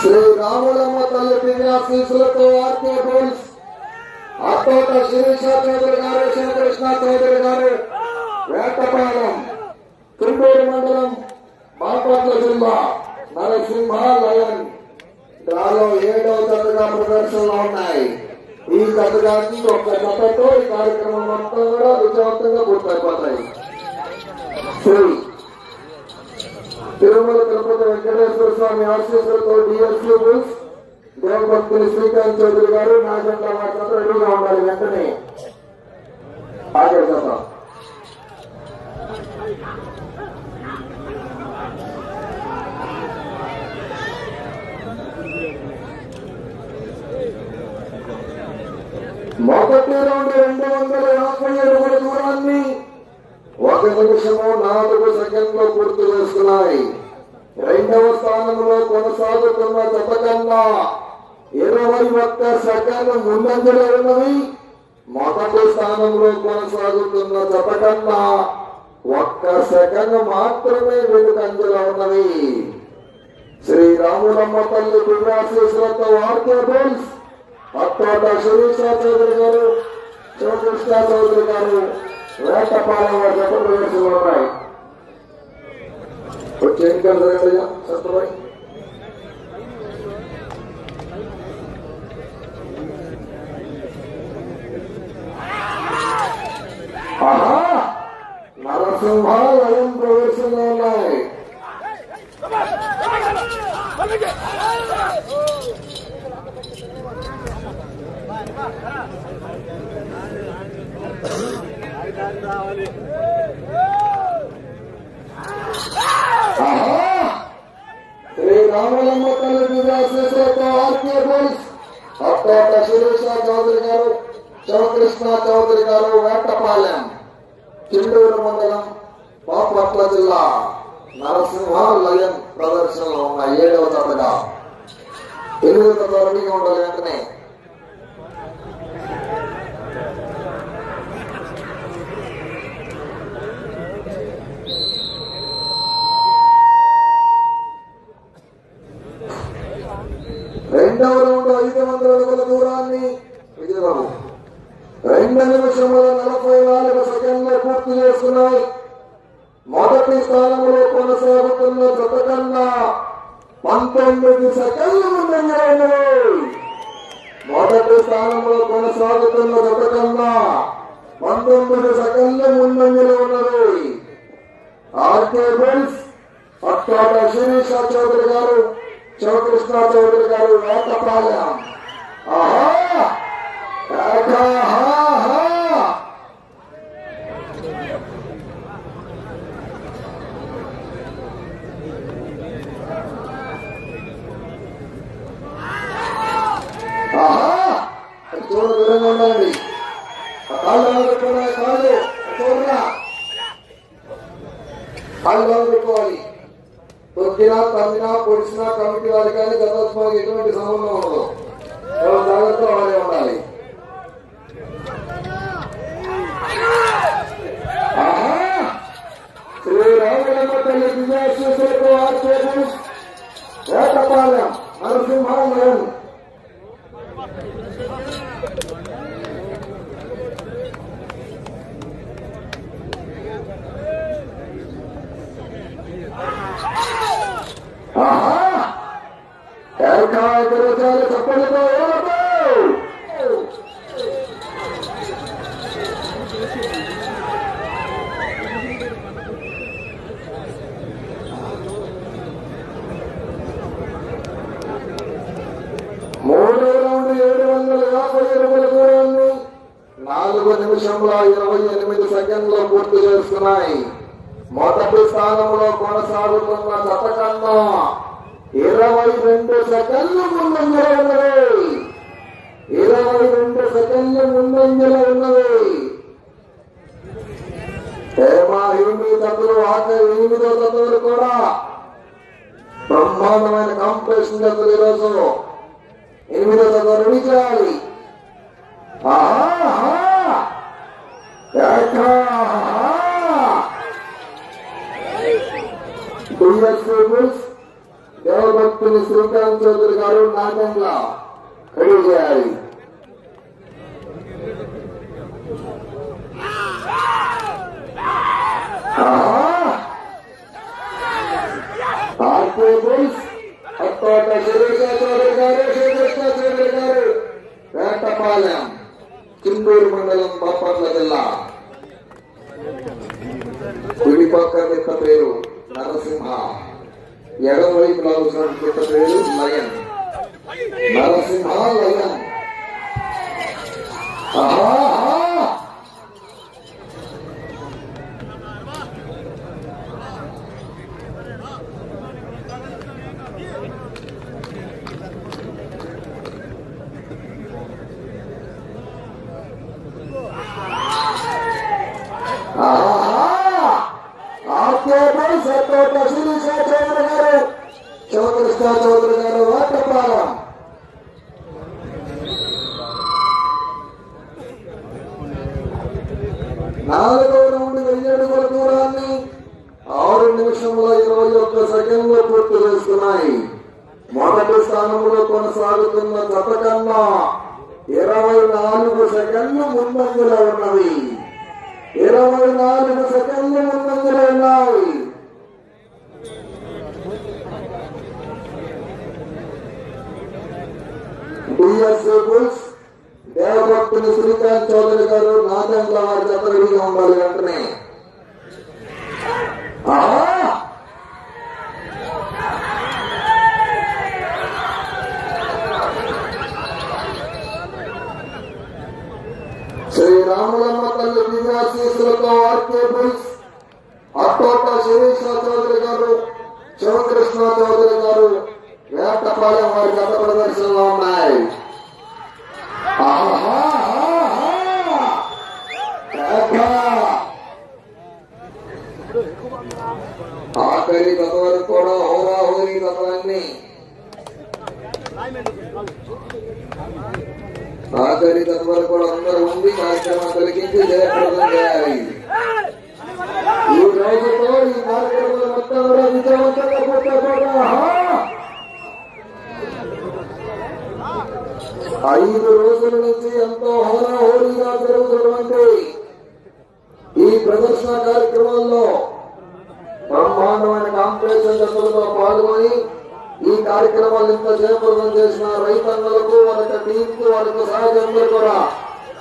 శ్రీ రాములమ్మ తల్లి దివ్యాశీసులతో ఆర్కే బోల్స్ అత్తోట శిరీష చౌదరి గారు శివకృష్ణ చౌదరి గారు వేటపాలెం తిరుపూరు మండలం బాపట్ల జిల్లా నరసింహ లయన్ డ్రాలో ఏడవ జతగా ప్రదర్శనలో ఉన్నాయి. ఈ జతగాకి ఒక్క జతతో ఈ కార్యక్రమం మొత్తం కూడా విజయవంతంగా పూర్తయిపోతాయి. తిరుమల తిరుపతి వెంకటేశ్వర స్వామి ఆశీస్సులతో డిఎస్సీ దేవభక్తులు శ్రీకాంత్ చౌదరి గారు నాగంట మాట్లాడుతూ రెడీగా ఉండాలి వెంటనే. ఆఖరి శాతం మొదటి రౌండ్ రెండు వందల యాభై అడుగుల దూరాన్ని ఒక నిమిషము నాలుగు సెకండ్లు పూర్తి చేస్తున్నాయి. రెండవ స్థానంలో కొనసాగుతున్న జత కన్నా ఇరవై ఒక్క సెకండ్ ముందంజలో ఉన్నవి మొదటి స్థానంలో కొనసాగుతున్న జత కన్నా ఒక్క సెకండ్ మాత్రమే వెనుకంజలో ఉన్నవి శ్రీరాములమ్మ తల్లి దివ్యాశీసులతో ఆర్కే బోల్స్ అత్తోట శిరీష చౌదరి గారు శివకృష్ణ చౌదరి గారు వేటపాలెం వారి జత ప్రవేశంలో ఉన్నాయి వచ్చే ఎన్నికలు జరగదయ్యా సత్యబాయ్ ఆహా! నరసింహ లయం ప్రవేశంలో ఉన్నాయి ఆహా! శ్రీ రామలమ్మ తల్లి దివ్యాశీసులతో ఆర్కే పోలీస్. అత్తోట శిరీష చౌదరి గారు శివకృష్ణ చౌదరి గారు వేటపాలెం. కిండూరు మండలం బాపట్ల జిల్లా నరసింహ లయన్ ప్రదర్శనలో ఉన్న ఏడవ జతగా ఎనిమిది జత రెడీగా ఉండాలి వెంటనే. రెండవ రౌండ్ ఐదు వందల అడుగుల దూరాన్ని విజయబాబు. రెండు నిమిషముల నలభై నాలుగు సెకండ్లు పూర్తి చేస్తున్నాయి. మొదటి స్థానంలో కొనసాగుతున్న జత కన్నా పంతొమ్మిది సెకండ్లు ముందంజలో మొదటి స్థానంలో కొనసాగుతున్న జత కన్నా పంతొమ్మిది సెకండ్లు ముందంజలు ఉన్నది. ఆర్కే బుల్స్ అక్కడ శిరీష చౌదరి గారు శివకృష్ణ చౌదరి గారు వేటపాలెం. ఆహా! ఆహా! కూడా దూరంగా ఉండాలండి ఆ కాళ్ళు ఎలా పెట్టుకున్నాయి కాళ్ళు చూడరా కాళ్ళు ఎలా పెట్టుకోవాలి. తొక్కినా తమ్మినా పొడిచినా కమిటీ వాళ్ళు కానీ గతోత్సవానికి ఎటువంటి సంబంధం ఉండదు ఎవరు జాగ్రత్త వాళ్ళే ఉండాలి ఆహా! శ్రీ రామలమ్మ తల్లి విజయాశీసులతో ఆర్చేపు వేటపాలెం నరసింహాలయం ఆహా ఏకాగ్ర చాలా చప్పలతో ఏలతో మూడో రౌండ్ ఏడు వందల యాభై అడుగుల దూరాన్ని నాలుగు నిమిషంలో ఇరవై ఎనిమిది సెకండ్లు పూర్తి చేస్తున్నాయి. మొదటి స్థానంలో కొనసాగుతున్న జత ఇరవై రెండు సెకండ్లు ముందంజలో ఉన్నది ఇరవై రెండు సెకండ్లు ముందంజలో ఉన్నవి. జతలు ఆఖరి ఎనిమిదో జతలు కూడా బ్రహ్మాండమైన కాంపిటీషన్ జతలు ఈరోజు. ఎనిమిదో జత రెడీ చేయాలి ఆహా, ఆహా. ఏకా, ఆహా. బిఎస్ బుల్స్ దేవభక్తుని శ్రీకాంత్ చౌదరి ఐదు రోజుల నుంచి ఎంతో హోరాహోరీగా జరుగుతున్నటువంటి ఈ ప్రదర్శన కార్యక్రమాల్లో బ్రహ్మాండమైన కాంపిటీషన్ దశలతో పాల్గొని ఈ కార్యక్రమాలు ఇంత జయప్రదం చేసిన రైతన్నలకు వారి టీంకు వారికి సహజందరూ కూడా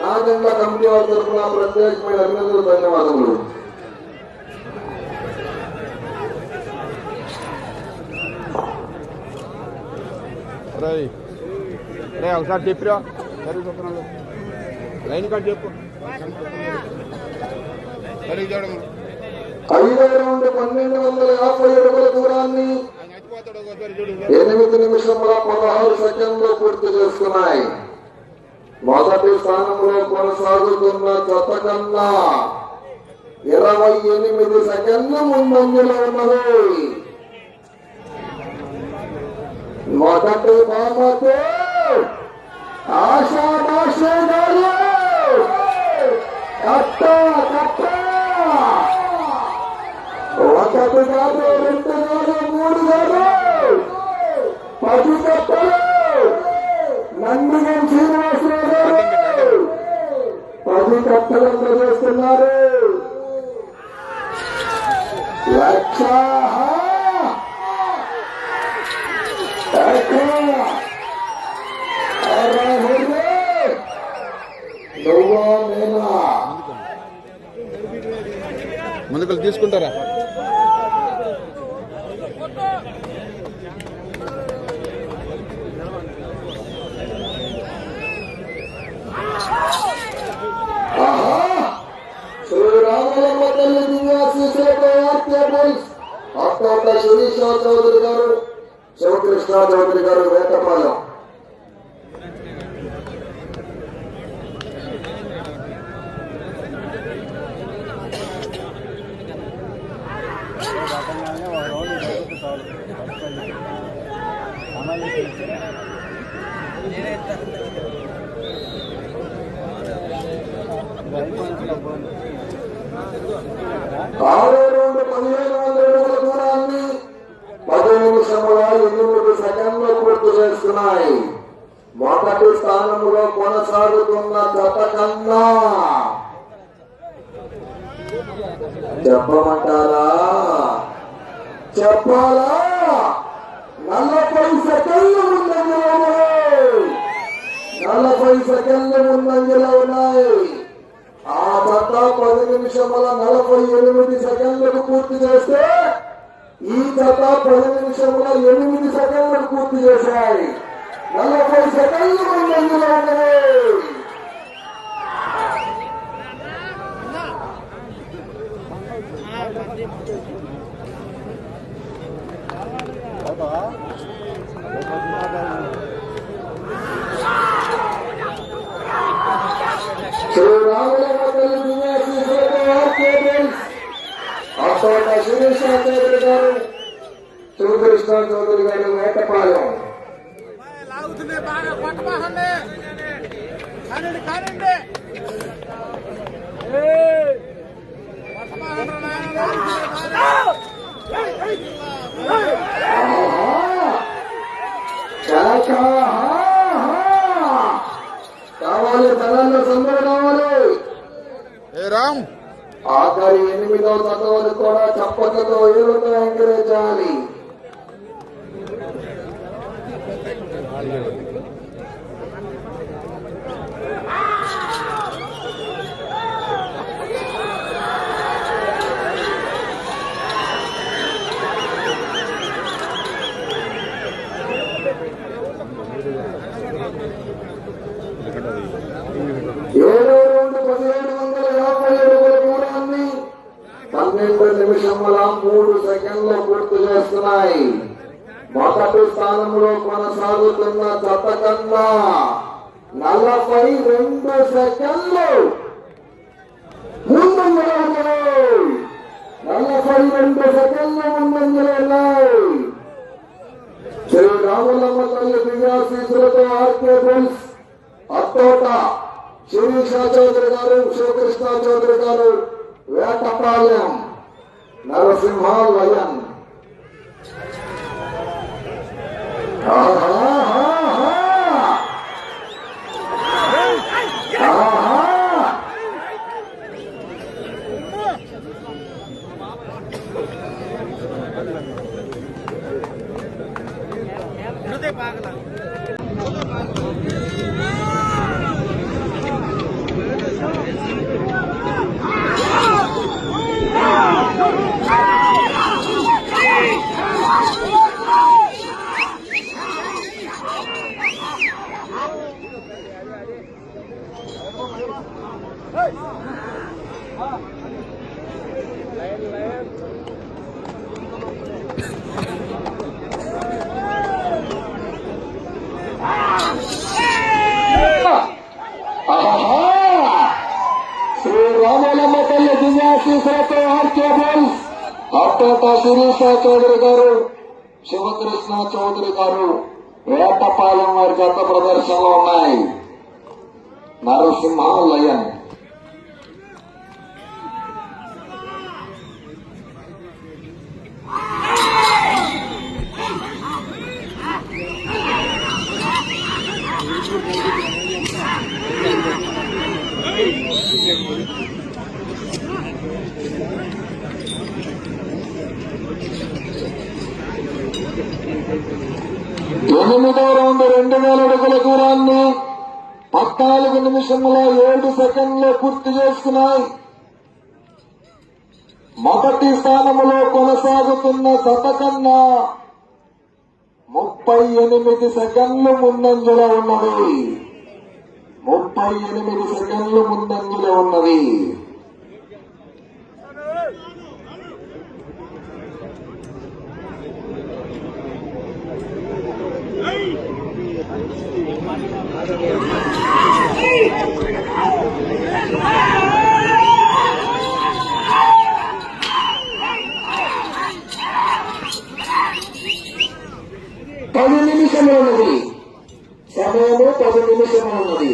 నాగంగా కమిటీ వారి తరఫున ప్రత్యేకమైన అభినందనలు ధన్యవాదములు Right. రే ఒకసారి చెప్పిరా. సరే చూస్తున్నాను లైన్ కట్ చెప్పు. ఐదవ రౌండ్ పన్నెండు వందల యాభై అడుగుల దూరాన్ని ఎనిమిది నిమిషముల పదహారు సెకండ్లు పూర్తి చేసుకున్నాయి మొదటి స్థానంలో కొనసాగుతున్న జత కన్నా ఇరవై ఎనిమిది సెకండ్లు ముందంజలో ఉన్నది. మొదటి బామతో ఆషాభాష గారు! కట్ట కట్ట! ఒకటి కాదు రెండు కాదు మూడు కాదు! పది కట్టలు! నందిగం శ్రీనివాసరావు గారు! పది కట్టలు అందజేస్తున్నారు! లక్ష ముందుకు తీసుకుంటారా? శ్రీరామలమ్మ తల్లి చౌదరి గారు శివకృష్ణ చౌదరి గారు వేటపాలెం. ఆ Bỏ ఆఖరి ఎనిమిదవ తత్వాలు కూడా చప్పట్లతో ఏలుతో ఎంకరేజ్ చేయాలి ఏడు రెండు పదిహేడు వందల యాభై అడుగుల దూరాన్ని పన్నెండు నిమిషముల మూడు సెకండ్లు ఉన్నాయి. మొదటి స్థానంలో కొనసాగుతున్న జత కన్నా నలభై రెండు సెకండ్లు. ముందంజలో ఉన్నాయి నలభై రెండు సెకండ్లు ముందంజలో ఉన్నాయి. శ్రీ రాములమ్మ తల్లి దివ్యాశీసులతో ఆర్కే బుల్స్ అత్తోట శిరీష చౌదరి గారు శివకృష్ణ చౌదరి గారు వేటపాలెం నరసింహ వయన్ ఆహా, ఆహా. ఆహా. ఇరుదే పాకలా. ఆహా. శ్రీ రామలమ్మ తల్లి దివ్యాశీసులతో ఆర్కే బుల్స్ అత్తోట శిరీష చౌదరి గారు శివకృష్ణ చౌదరి గారు ఏటపాలెం వారి గత ప్రదర్శనలో ఉన్నాయి. నరసింహ లయన్ ఎనిమిదో రౌండ్ రెండు వేల అడుగుల దూరాన్ని పద్నాలుగు నిమిషముల ఏడు సెకండ్లు పూర్తి చేసుకున్నాయి మొదటి కొనసాగుతున్న జత కన్నా ముప్పై ఎనిమిది సెకండ్లు ముందంజలో ఉన్నది. ముప్పై ఎనిమిది సెకండ్లు ముందంజలో ఉన్నది. পদে নিমিষে মরণ নদী শ্যামে পদে নিমিষে মরণ নদী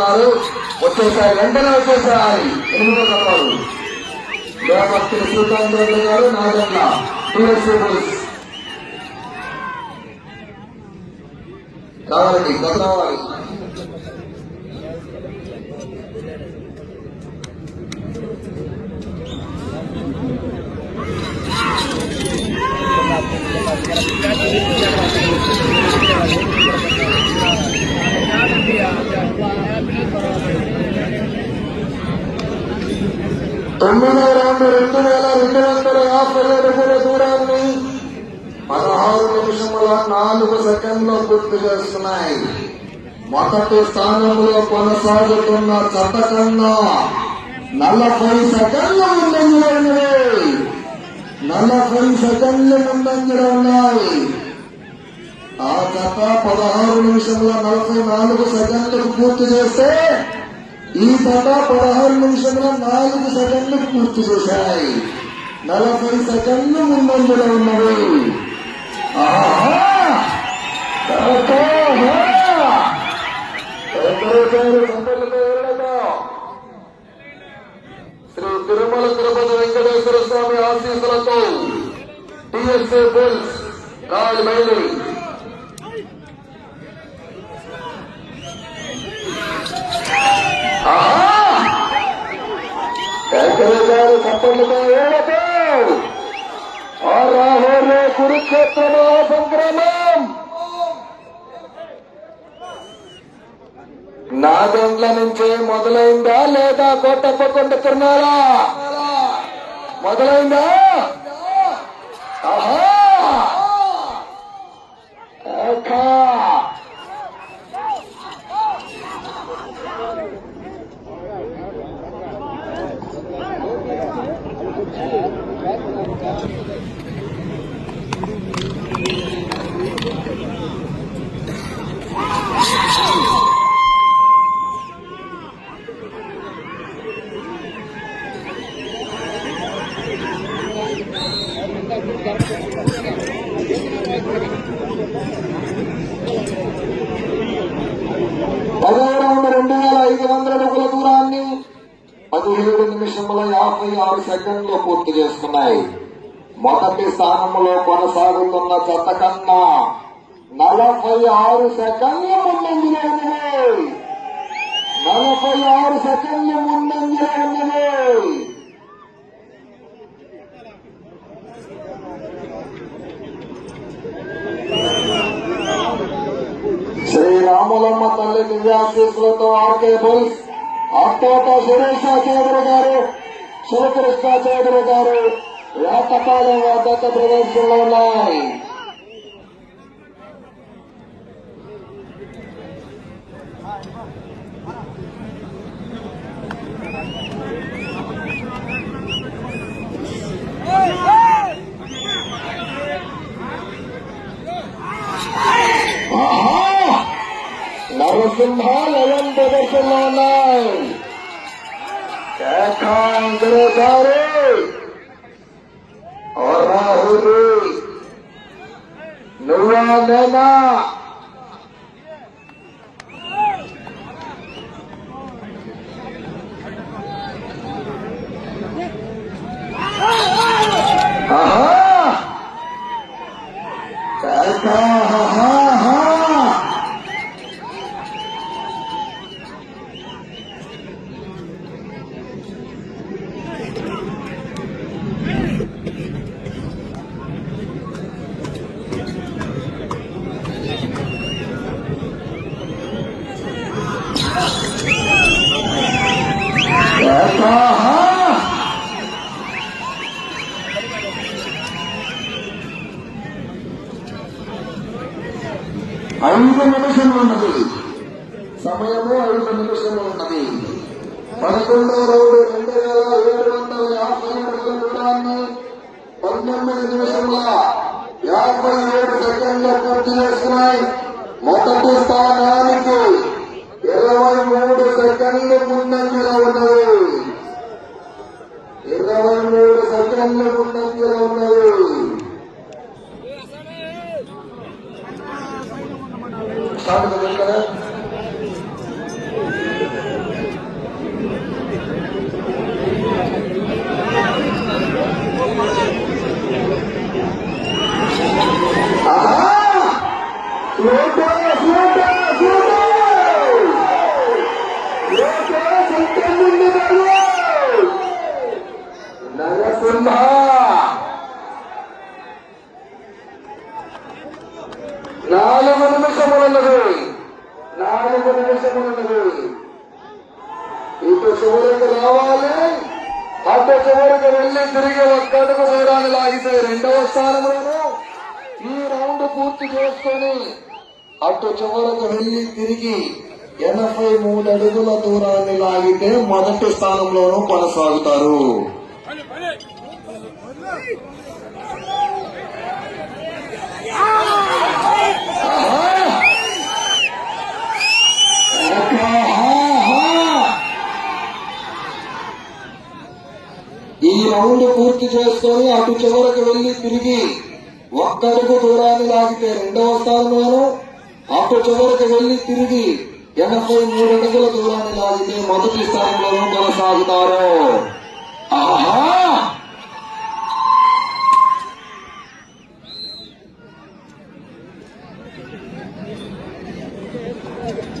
ఉన్నారు. వచ్చేసారి. వెంటనే వచ్చేసారి. ఎనిమిదో తప్పాలు దేవభక్తులు శ్రీకాంత్ గారు నాగన్న టీఎస్సీ కావాలండి గత రావాలి తొమ్మిదో రౌండ్ రెండు వేల రెండు వందల యాభై అడుగుల దూరాన్ని పదహారు నిమిషముల నాలుగు సెకండ్లు పూర్తి చేస్తున్నాయి మొదటి స్థానంలో కొనసాగుతున్న జత కన్నా నలభై సెకండ్లు ముందంజలో ఉన్నవి నలభై సెకండ్లు ముందంజలో ఉన్నాయి ఆ జత పదహారు నిమిషంలో నలభై నాలుగు సెకండ్లకు పూర్తి చేస్తే ఈ జత పదహారు నిమిషంలో నాలుగు సెకండ్లు పూర్తి చేశాయి. నలభై సెకండ్లు ముందంజలో ఉన్నవి. శ్రీ తిరుమల తిరుపతి వెంకటేశ్వర స్వామి ఆశీస్సులతో టిఎస్ఏ బుల్స్ రాయల్ బయలుదేరి గారు చప్పట్లతో ఏడతో ఆ రాహోరే కురుక్షేత్రమో సంగ్రామం నుంచే మొదలైందా లేదా కోటప్పకొండ తిరునాలా మొదలైందా ఆహా! పదహారు వందల రెండు వేల ఐదు వందల అడుగుల దూరాన్ని పదిహేడు నిమిషముల యాభై ఆరు సెకండ్లు పూర్తి చేసుకున్నాయి. మొదటి స్థానంలో కొనసాగుతున్న చెత్త కన్నా నలభై ఆరు సెకండ్ల ముందంజలో ఉన్నది నలభై ఆరు సెకండ్ల ముందంజలో ఉన్నది శ్రీరాములమ్మ తల్లి దివ్యాశీస్సులతో ఆర్కే బుల్స్ అట్టోట సురేష చౌదరి గారు శివకృష్ణ చౌదరి గారు వేటపాలెం వద్ద ప్రదర్శనలో ఉన్నాయి ఇటు చివరికి రావాలి. అటు చివరికి వెళ్ళి తిరిగి ఒక్కడుగు దూరాన్ని లాగితే రెండవ స్థానంలోను ఈ రౌండ్ పూర్తి చేసుకొని అటు చివరకు వెళ్ళి తిరిగి ఎనభై మూడు అడుగుల దూరాన్ని లాగితే మొదటి స్థానంలోనూ కొనసాగుతారు. ఈ రౌండ్ పూర్తి చేసుకొని అటు చివరకు వెళ్ళి తిరిగి ఒక్కడుగు దూరాన్ని లాగితే రెండవ స్థానంలోను అటు చివరకు వెళ్ళి తిరిగి ఎనభై మూడు అడుగుల దూరాన్ని లాగితే మొదటి స్థానంలోనూ కొనసాగుతారు ఆహా!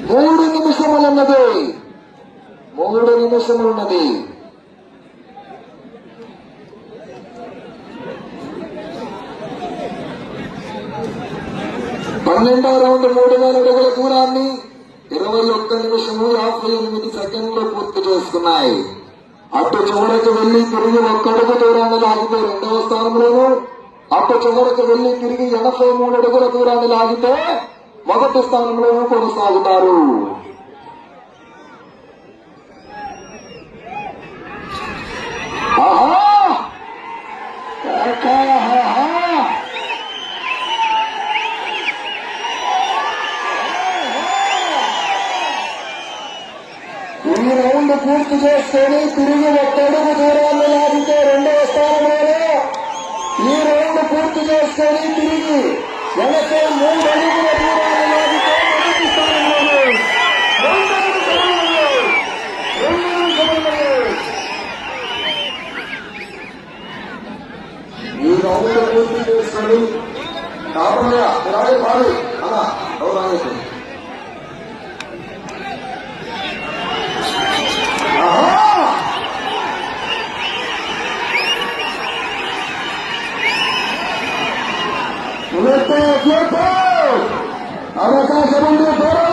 మూడు నిమిషములున్నది. మూడు నిమిషములున్నది పన్నెండవ రౌండ్ మూడు వేల అడుగుల దూరాన్ని ఇరవై ఒక్క నిమిషము యాభై ఎనిమిది సెకండ్లు పూర్తి చేసుకున్నాయి. అటు చివరకు వెళ్ళి తిరిగి ఒక్కడుగు దూరాన్ని లాగితే రెండవ స్థానంలోను అటు చివరకు వెళ్ళి తిరిగి ఎనభై మూడు అడుగుల దూరాన్ని లాగితే మొదటి స్థానంలోనూ కొనసాగుతారు. ఆహా! ఈ రౌండ్ పూర్తి చేసుకొని తిరిగి ఒక్కడుగు దూరాన్ని లాగితే రెండవ స్థానంలోనే ఈ రౌండ్ పూర్తి చేసుకొని తిరిగి ఎనభై మూడు అడుగుల దూరాన్ని లాగితే మొదటి స్థానంలోనే రెండు నిమిషములలో, రెండు నిమిషములలో. ఈ రౌండ్ పూర్తి చేసుకొని కాపడయా రాడే ¡Fuerte, fuerte! ¡Abraza, segundo, fuera!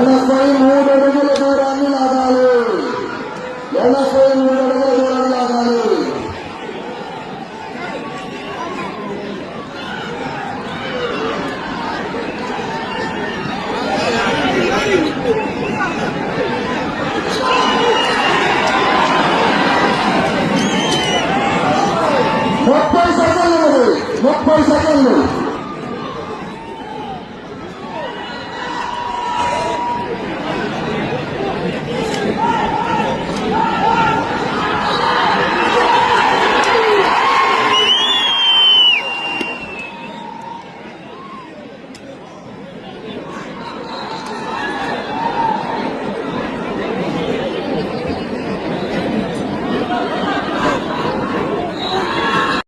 ఎనభై